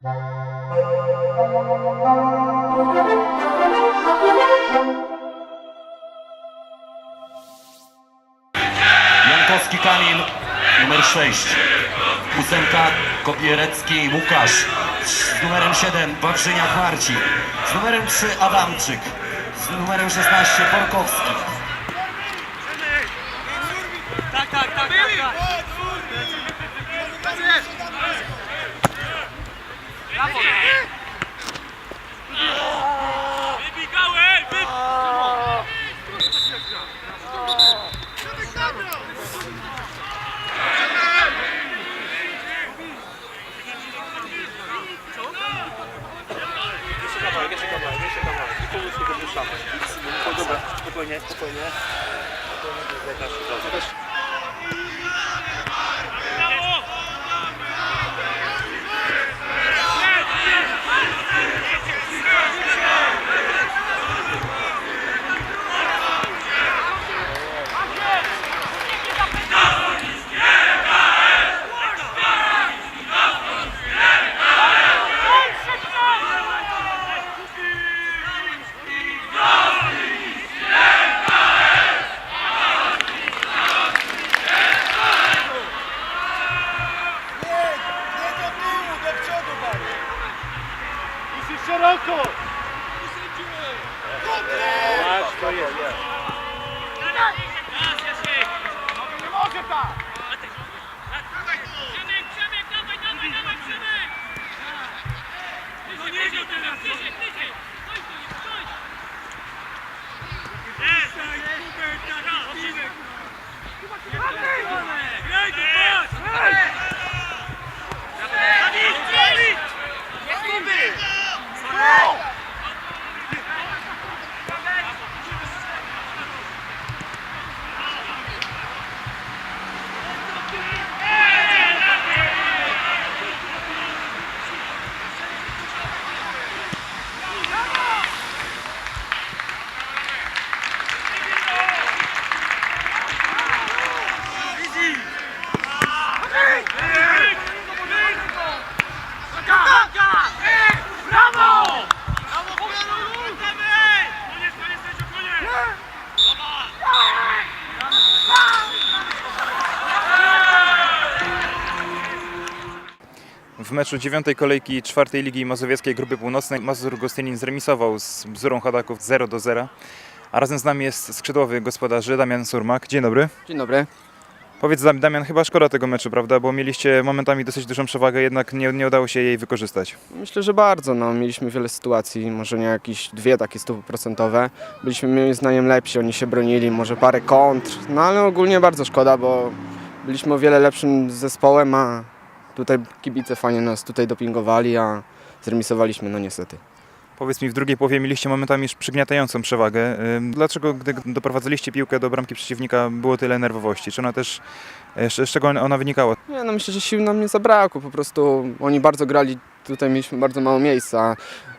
Jankowski Kamil, numer 6. Ósemka Kopierecki Łukasz. Z numerem 7 Wawrzyniak Marcin. Z numerem 3 Adamczyk. Z numerem 16 Porkowski. Spokojnie, spokojnie. Przemek, Przemek, dawaj, dawaj, dawaj, Przemek! Wyżej, W meczu dziewiątej kolejki czwartej Ligi Mazowieckiej Grupy Północnej Mazur Gostynin zremisował z Bzurą Chadaków 0 do 0. A razem z nami jest skrzydłowy gospodarzy Damian Surmak. Dzień dobry. Dzień dobry. Powiedz Dam- Damian, chyba szkoda tego meczu, prawda? Bo mieliście momentami dosyć dużą przewagę, jednak nie, nie udało się jej wykorzystać. Myślę, że bardzo. No, mieliśmy wiele sytuacji, może nie jakieś dwie takie stuprocentowe. Byliśmy moim zdaniem lepsi, oni się bronili, może parę kontr, no ale ogólnie bardzo szkoda, bo byliśmy o wiele lepszym zespołem, a tutaj kibice fajnie nas tutaj dopingowali, a zremisowaliśmy, no niestety. Powiedz mi, w drugiej połowie mieliście momentami już przygniatającą przewagę. Dlaczego, gdy doprowadziliście piłkę do bramki przeciwnika, było tyle nerwowości? Czy ona też, e, z z czego ona wynikała? Nie, no myślę, że sił nam nie zabrakło, po prostu oni bardzo grali, tutaj mieliśmy bardzo mało miejsca.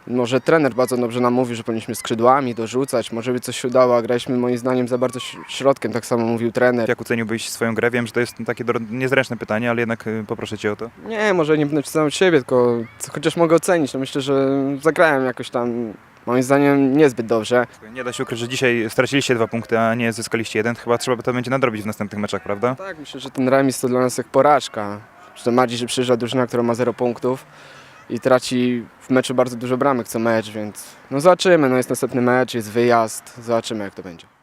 Może trener bardzo dobrze nam mówi, że powinniśmy skrzydłami dorzucać, może by coś się udało, a graliśmy moim zdaniem za bardzo środkiem, tak samo mówił trener. Jak oceniłbyś swoją grę? Wiem, że to jest takie niezręczne pytanie, ale jednak y, poproszę Cię o to. Nie, może nie będę od siebie, tylko chociaż mogę ocenić. No myślę, że zagrałem jakoś tam, moim zdaniem, niezbyt dobrze. Nie da się ukryć, że dzisiaj straciliście dwa punkty, a nie zyskaliście jeden. Chyba trzeba to będzie nadrobić w następnych meczach, prawda? Tak, myślę, że ten remis to dla nas jak porażka. Że tym bardziej, że przyjeżdża drużyna, która ma 0 punktów i traci w meczu bardzo dużo bramek co mecz, więc no zobaczymy. No jest następny mecz, jest wyjazd, zobaczymy jak to będzie.